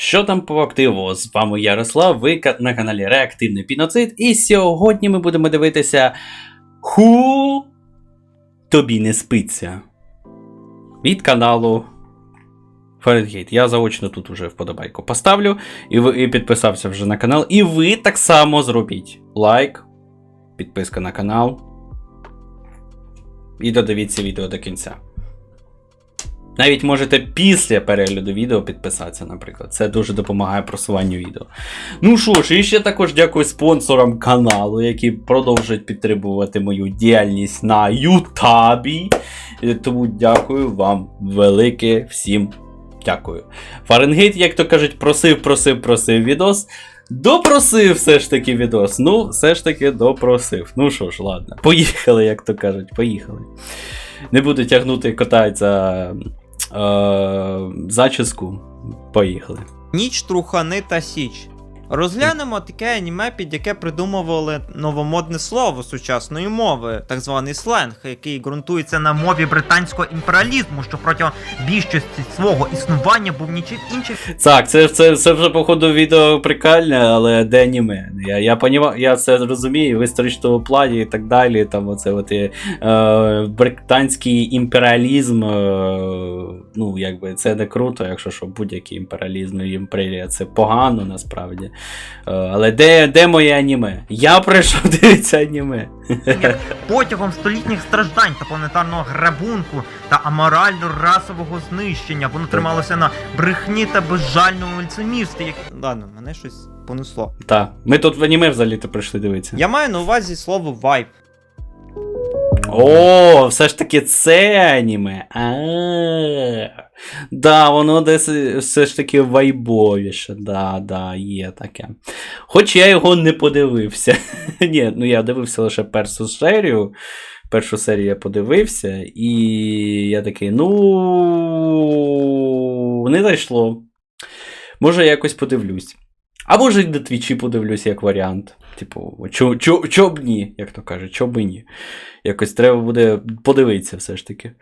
Що там по активу? З вами Ярослав, ви на каналі Реактивний Піноцид, і сьогодні ми будемо дивитися Ху тобі не спиться. Від каналу Фаренгейт. Я заочно тут уже вподобайку поставлю і, і підписався вже на канал. І ви так само зробіть лайк, підписка на канал. І додивіться відео до кінця. Навіть можете після перегляду відео підписатися, наприклад. Це дуже допомагає просуванню відео. Ну що ж, і ще також дякую спонсорам каналу, які продовжують підтримувати мою діяльність на Ютабі. Е, Тому дякую вам велике всім. Дякую. Фаренгейт, як то кажуть, просив, просив, просив відос. Допросив все ж таки відос. Ну, все ж таки допросив. Ну що ж, ладно. Поїхали, як то кажуть, поїхали. Не буду тягнути кота за зачіску. Поїхали. Ніч трухани та січ. Розглянемо таке аніме, під яке придумували новомодне слово сучасної мови, так званий сленг, який ґрунтується на мові британського імперіалізму, що протягом більшості свого існування був нічим іншим Так, це, це, це вже, походу, відео прикольне, але де аніме? Я, я, понімав, я це розумію в історичному плані і так далі. Там оце от, е, е, британський імперіалізм. Е, ну, якби це не круто, якщо що будь-який імперіалізм і імперія це погано насправді. Е, але де, де моє аніме? Я прийшов дивитися аніме. потягом столітніх страждань та планетарного грабунку та аморально-расового знищення. Воно трималося на брехні та безжальному лицемірстві. Як... Ладно, мене щось понесло. Так, ми тут в аніме взагалі-то прийшли дивитися. Я маю на увазі слово вайб. О, все ж таки це аніме. А. Да, воно десь все ж таки вайбовіше. Да, да, є таке. Хоч я його не подивився. Ні, ну я дивився лише першу серію. Першу серію я подивився, і я такий, ну. Не зайшло. Може, я якось подивлюсь. А може, й на твічі подивлюсь як варіант. Типу, чо, чо, чо б ні, як то кажуть, чо б і ні. Якось треба буде подивитися все ж таки.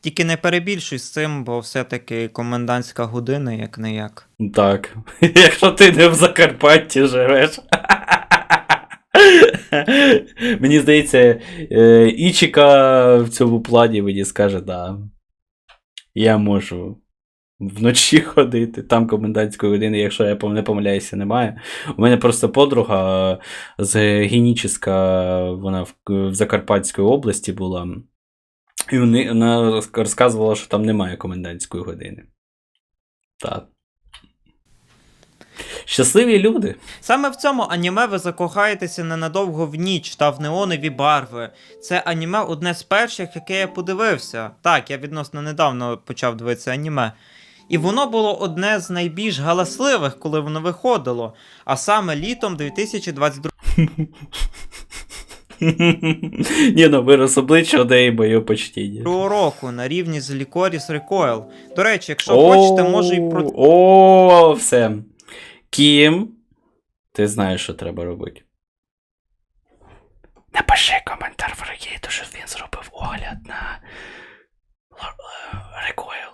Тільки не перебільшуй з цим, бо все-таки комендантська година, як не як. Так. Якщо ти не в Закарпатті живеш. Мені здається, е, Ічіка в цьому плані мені скаже, да. Я можу вночі ходити, там комендантської години, якщо я не помиляюся, немає. У мене просто подруга з Геніческа, вона в, Закарпатській області була. І вона розказувала, що там немає комендантської години. Так. Щасливі люди. Саме в цьому аніме ви закохаєтеся ненадовго в ніч та в неонові барви. Це аніме одне з перших, яке я подивився. Так, я відносно недавно почав дивитися аніме. І воно було одне з найбільш галасливих, коли воно виходило, а саме літом 2022 Ні, ну вирос обличчя одеї моє почтіння. року на рівні з Лікоріс Recoil. До речі, якщо хочете, можу і про О, все. Кім, ти знаєш, що треба робити. Напиши коментар в Регейту, що він зробив огляд на Рекойл.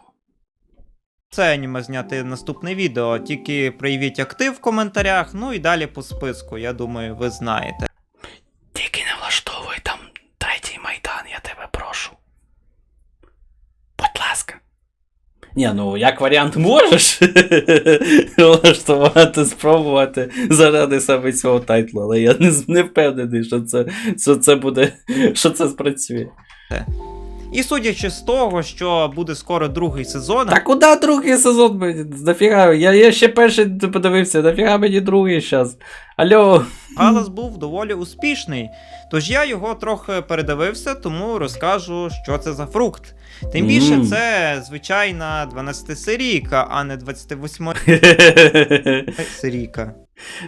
це аніме зняти наступне відео. Тільки проявіть актив в коментарях, ну і далі по списку. Я думаю, ви знаєте. Тільки не влаштовуй там третій майдан, я тебе прошу. Будь ласка. Ні, ну як варіант можеш влаштувати, спробувати заради саме цього тайтлу, але я не, не впевнений, що це, що це буде, що це спрацює. І судячи з того, що буде скоро другий сезон, Та куди другий сезон? мені? Нафіга? Я, я ще перший подивився, нафіга мені другий зараз. Алло. галас був доволі успішний. Тож я його трохи передивився, тому розкажу, що це за фрукт. Тим більше, Мм. це звичайна 12-серійка, а не 28 серійка.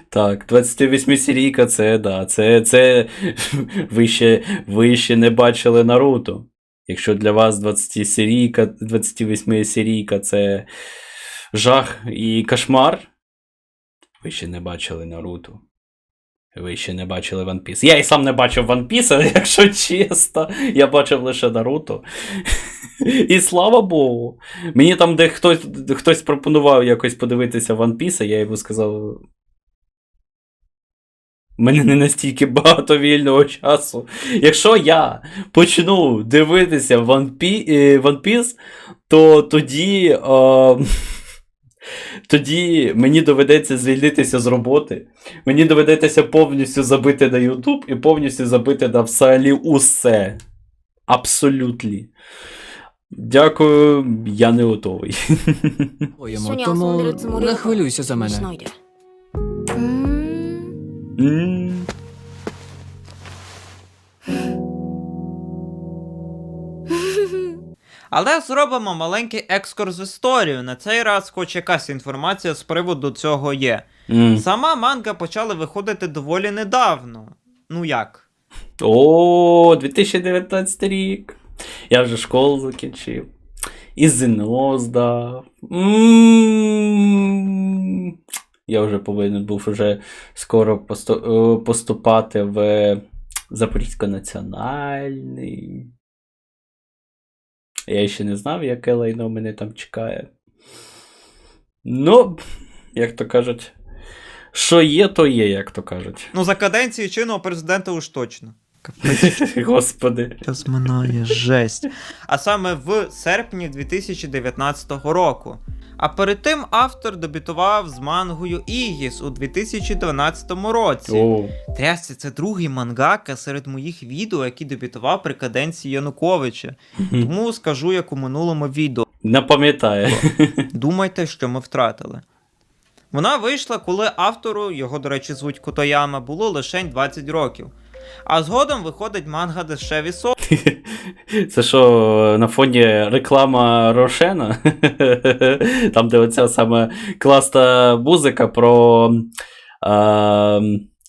Так, 28 серійка це, да, це, це ви ще, ви ще не бачили Наруто. Якщо для вас 20 серійка, 28 серійка це жах і кошмар, ви ще не бачили Наруто. Ви ще не бачили One Piece. Я і сам не бачив One Piece, якщо чесно. Я бачив лише Наруто. І слава Богу. Мені там, де хтось, хтось пропонував якось подивитися One Piece, я йому сказав. Мене не настільки багато вільного часу. Якщо я почну дивитися One е, Piece, то тоді о, тоді мені доведеться звільнитися з роботи. Мені доведеться повністю забити на YouTube і повністю забити на взагалі усе. Абсолютно. Дякую, я не готовий. Тому не хвилюйся за мене. Але зробимо маленький екскурс в історію. На цей раз, хоч якась інформація з приводу цього є. Mm. Сама манга почала виходити доволі недавно. Ну як? О, 2019 рік. Я вже школу закінчив. І ЗНО здав. М. Я вже повинен був вже скоро е, поступати в Запорізько національний. Я ще не знав, яке лайно мене там чекає. Ну, як то кажуть, що є, то є, як то кажуть. Ну, за каденції чинного президента уж точно. Господи. Час минає жесть. А саме в серпні 2019 року. А перед тим автор дебютував з мангою Ігіс у 2012 році. О. Трясся, це другий мангака серед моїх відео, який дебютував при каденції Януковича. Тому скажу, як у минулому відео. Не пам'ятає. Думайте, що ми втратили. Вона вийшла, коли автору, його, до речі, звуть Котояма, було лише 20 років. А згодом виходить манга Дешеві Со. Це що, на фоні реклама Рошена? Там, де оця саме класна музика про а,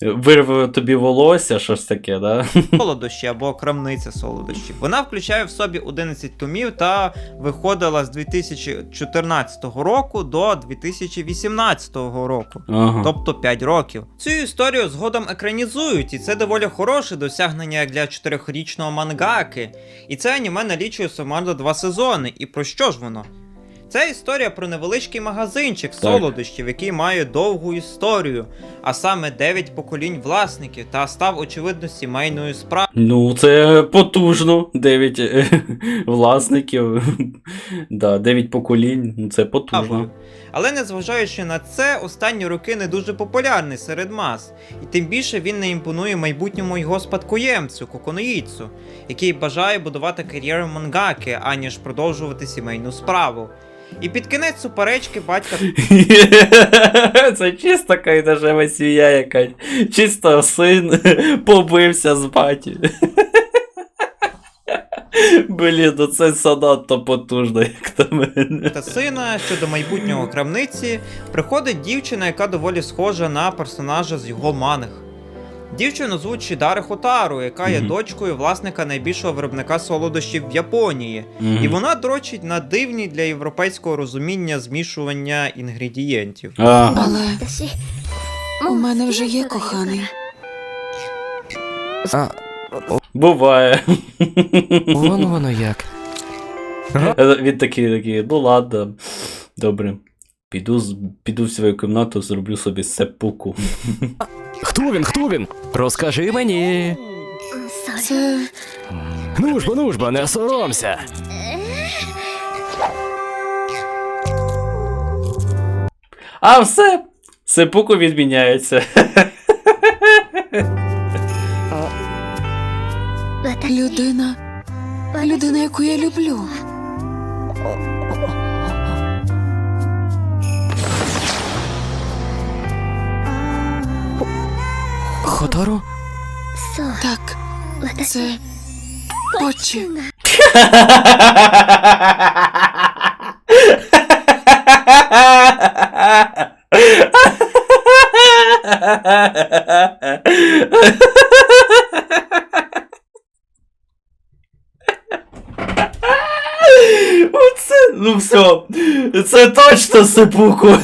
вирве тобі волосся, щось таке, да? солодощі або крамниця солодощів. Вона включає в собі 11 томів та виходила з 2014 року до 2018 року. Ага. Тобто 5 років. Цю історію згодом екранізують, і це доволі хороше досягнення як для 4-річного мангаки. І це аніме налічує сумарно два сезони. І про що ж воно? Це історія про невеличкий магазинчик солодощів, який має довгу історію, а саме 9 поколінь власників, та став очевидно сімейною справою. Ну, це потужно. Дев'ять е, власників. Да, дев'ять поколінь. Ну, це потужно. Але незважаючи на це, останні роки не дуже популярний серед мас, і тим більше він не імпонує майбутньому його спадкоємцю Коконоїцу, який бажає будувати кар'єру мангаки, аніж продовжувати сімейну справу. І під кінець суперечки батька Це чисто кайдажева сім'я якась. Чисто син побився з батьком. Блін, ну це занадто потужно, як то мене. та сина щодо майбутнього крамниці приходить дівчина, яка доволі схожа на персонажа з його манг. Дівчину звуть Шідари Хотару, яка є Мгм. дочкою власника найбільшого виробника солодощів в Японії. І вона дрочить на дивні для європейського розуміння змішування інгредієнтів. А, 私 У мене вже є коханий. А, буває. воно воно як. Він такий, такий, ну ладно, добре. Піду, піду в свою кімнату, зроблю собі сепуку. Хто він? Хто він? Розкажи мені. Це... нужба, ж ну не соромся. А все, сепуку відміняється. Людина. Людина, яку я люблю. Хотору? Так, це очі. Оце, ну все, це точно сипуку.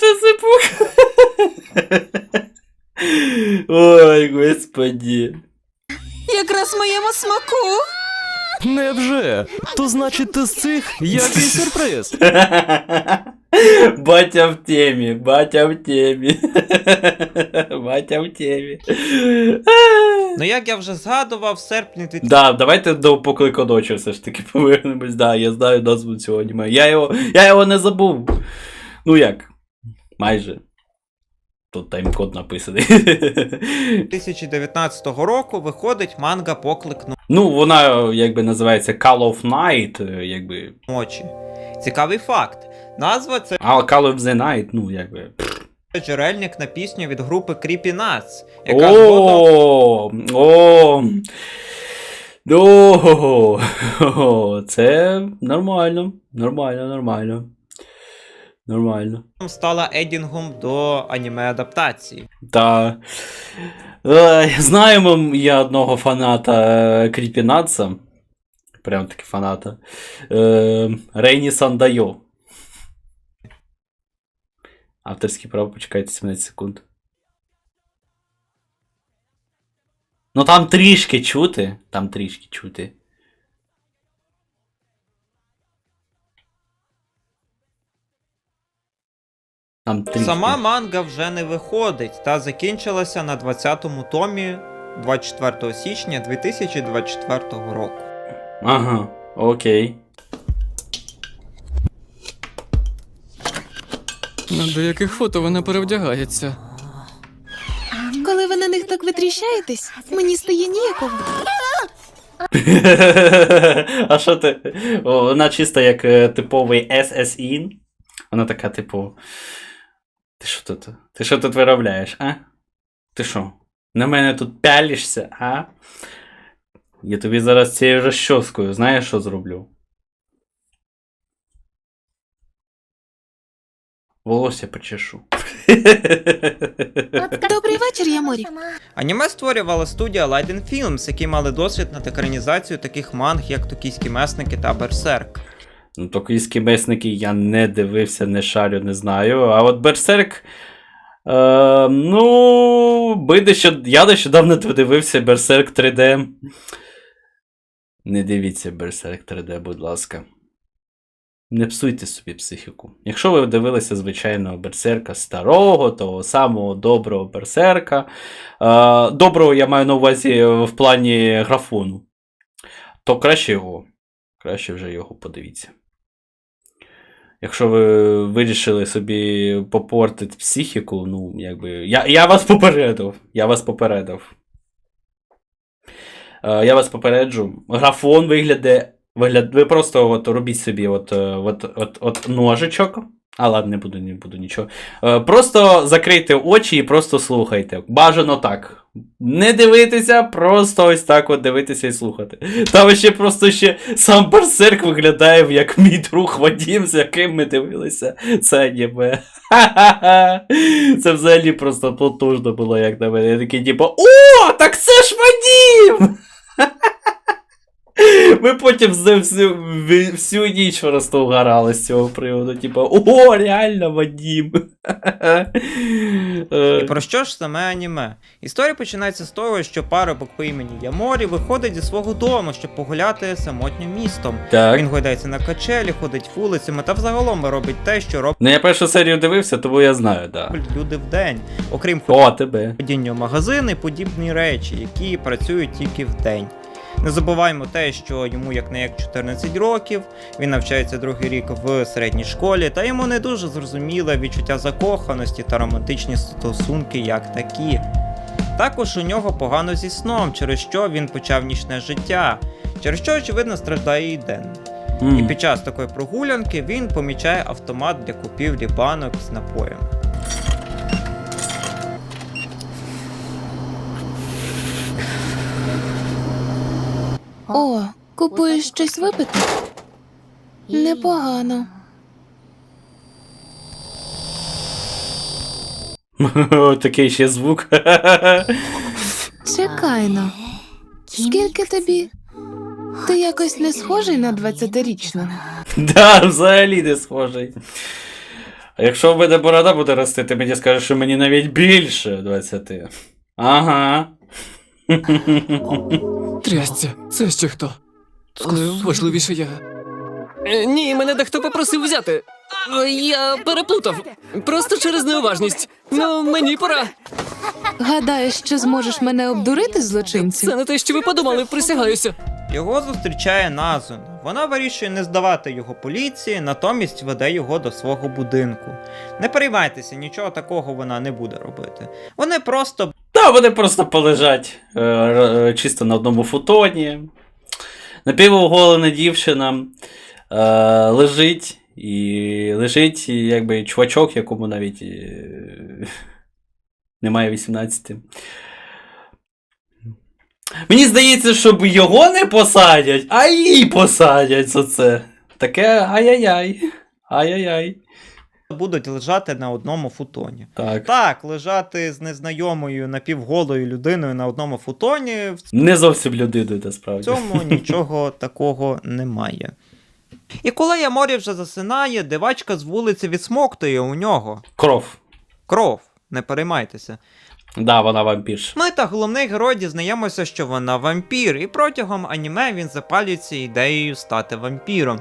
Прикол, це. Ой, господи. Якраз моєму смаку. Невже? То значить ти з цих? Який сюрприз? Батя в темі, батя в темі. Батя в темі. Ну як я вже згадував, в серпні 2000 Да, давайте до поклику ночі все ж таки повернемось. Да, я знаю назву цього аніме. Я його, я його не забув. Ну як? Майже. Тут тайм-код написаний. 2019 року виходить манга Поклик ну, вона якби називається Call of Night, е, якби. ночі. Цікавий факт. Назва це А Call of the Night, ну якби. джерельник на пісню від групи Creepy Nuts, яка згодом О, о, о, о, це нормально, нормально, нормально. Нормально. стала едінгом до аніме-адаптації. Та. Е, знаємо я одного фаната Кріпінатса. Прям таки фаната. Е, Рейні Сандайо. Авторські права, почекайте 17 секунд. Ну там трішки чути. Там трішки чути. Там трішки. Сама манга вже не виходить та закінчилася на 20-му томі 24 січня 2024 року. Ага, окей. На деяких фото вона перевдягається. Коли ви на них так витріщаєтесь, мені стає ніяково. А що ти? О, вона чисто як е, типовий SSIN. Вона така, типу. Ти що тут? Ти що тут виробляєш, а? Ти що? На мене тут пялишся, а? Я тобі зараз цією розчоскою, знаєш, що зроблю? Волосся почешу. Добрий вечір, Яморі. Аніме створювала студія Leiden Films, які мали досвід над екранізацією таких манг, як Токійські месники та Берсерк. Ну, токійські месники я не дивився, не шарю, не знаю. А от Берсерк. Е, ну, би дещо, я нещодавно дивився Берсерк 3D. Не дивіться Берсерк 3D, будь ласка. Не псуйте собі психіку. Якщо ви дивилися звичайного берсерка старого, того самого доброго берсерка. Е, доброго я маю на увазі в плані графону. То краще його. Краще вже його подивіться. Якщо ви вирішили собі попортити психіку, ну, якби. Я, я вас попередив. Я вас попередив. Е, я вас попереджу. Графон виглядає. Вигляд... Ви просто от робіть собі от, е, от, от, от ножичок. А ладно, не буду, не буду нічого. Е, Просто закрийте очі і просто слухайте. Бажано так. Не дивитися, просто ось так от дивитися і слухати. Там ще просто ще сам Берсерк виглядає як мій друг Вадім, з яким ми дивилися це аніме. Це взагалі просто потужно було, як на мене. Я такий, типу, о, так це ж Вадім! Ми потім з ним всю, всю ніч просто вгорали з цього приводу. Типу, о, реально Вадім. Е, І про що ж саме аніме? Історія починається з того, що парубок по імені Яморі виходить зі свого дому, щоб погуляти самотнім містом. Так. Він гойдається на качелі, ходить вулицями та взагалом робить те, що роблять Ну, я першу серію дивився, тому я знаю, так. Да. люди вдень, окрім О, тебе. ходіння в магазини подібні речі, які працюють тільки вдень. Не забуваємо те, що йому як не як 14 років, він навчається другий рік в середній школі, та йому не дуже зрозуміле відчуття закоханості та романтичні стосунки як такі. Також у нього погано зі сном, через що він почав нічне життя, через що, очевидно, страждає і день. М. І під час такої прогулянки він помічає автомат для купівлі банок з напоєм. О, купуєш щось випити? Непогано. Такий ще звук. Чекайно. Скільки тобі? Ти якось не схожий на 20-річного. Да, взагалі не схожий. А якщо в мене борода буде рости, ти мені скажеш, що мені навіть більше 20. Ага. Трясця, це ще хто? Але важливіше я. Е, Ні, мене дехто попросив взяти. Е, Я переплутав. Просто через неуважність. Ну, мені пора. Гадаєш, що зможеш мене обдурити, злочинцю? Це не те, що ви подумали, присягаюся. Його зустрічає Назуна. Вона вирішує не здавати його поліції, натомість веде його до свого будинку. Не переймайтеся, нічого такого вона не буде робити. Вони просто Вони просто полежать е, е, чисто на одному футоні. Напівоголена дівчина е, лежить, і лежить якби чувачок, якому навіть е, немає 18. Мені здається, щоб його не посадять, а її посадять за це. Таке ай-яй-яй. Ай-яй-яй. Будуть лежати на одному футоні. Так. Так, лежати з незнайомою напівголою людиною на одному футоні в Не зовсім людиною, насправді. В цьому нічого такого немає. І коли Яморі вже засинає, дивачка з вулиці відсмоктує у нього. Кров. Кров, не переймайтеся. Да, вона вампірша. Ми та головний герой дізнаємося, що вона вампір, і протягом аніме він запалюється ідеєю стати вампіром.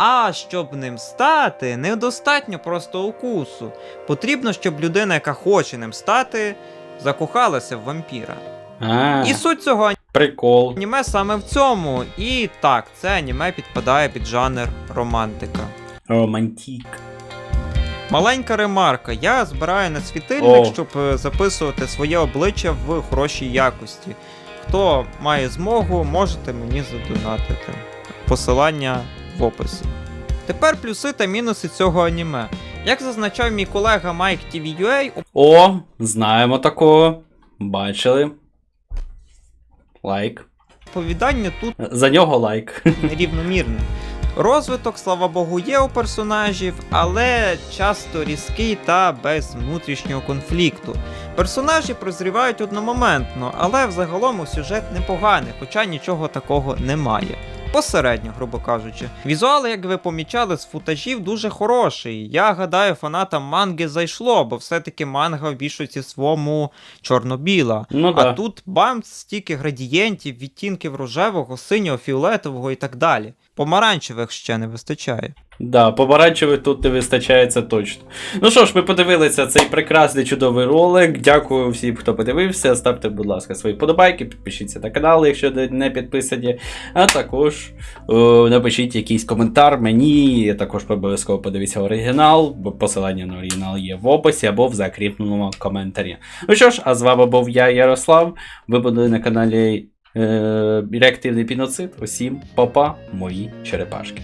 А щоб ним стати, недостатньо просто укусу. Потрібно, щоб людина, яка хоче ним стати, закохалася в вампіра. А, І суть цього прикол. Аніме саме в цьому. І так, це аніме підпадає під жанр романтика. Романтік. Маленька ремарка. Я збираю на світильник, О. щоб е, записувати своє обличчя в хорошій якості. Хто має змогу, можете мені задонатити. Посилання в описі. Тепер плюси та мінуси цього аніме. Як зазначав мій колега Mike TV.ua, О, знаємо такого. Бачили. Лайк. оповідання тут За нього лайк. нерівномірний. Розвиток, слава Богу, є у персонажів, але часто різкий та без внутрішнього конфлікту. Персонажі прозрівають одномоментно, але взагалом у сюжет непоганий, хоча нічого такого немає. Посередньо, грубо кажучи. Візуал, як ви помічали, з футажів дуже хороший. Я гадаю, фанатам манги зайшло, бо все-таки манга в більшості своєму чорно-біла. Ну А да. тут бам, стільки градієнтів, відтінків рожевого, синього, фіолетового і так далі. Помаранчевих ще не вистачає. Да, помаранчевих тут не вистачає це точно. Ну що ж, ми подивилися цей прекрасний чудовий ролик. Дякую всім, хто подивився. Ставте, будь ласка, свої подобайки, підпишіться на канал, якщо не підписані. А також е, напишіть якийсь коментар мені. Я також обов'язково подивіться оригінал, бо посилання на оригінал є в описі або в закріпленому коментарі. Ну що ж, а з вами був я, Ярослав. Ви були на каналі Реактивний Піноцид. Усім па-па, мої черепашки.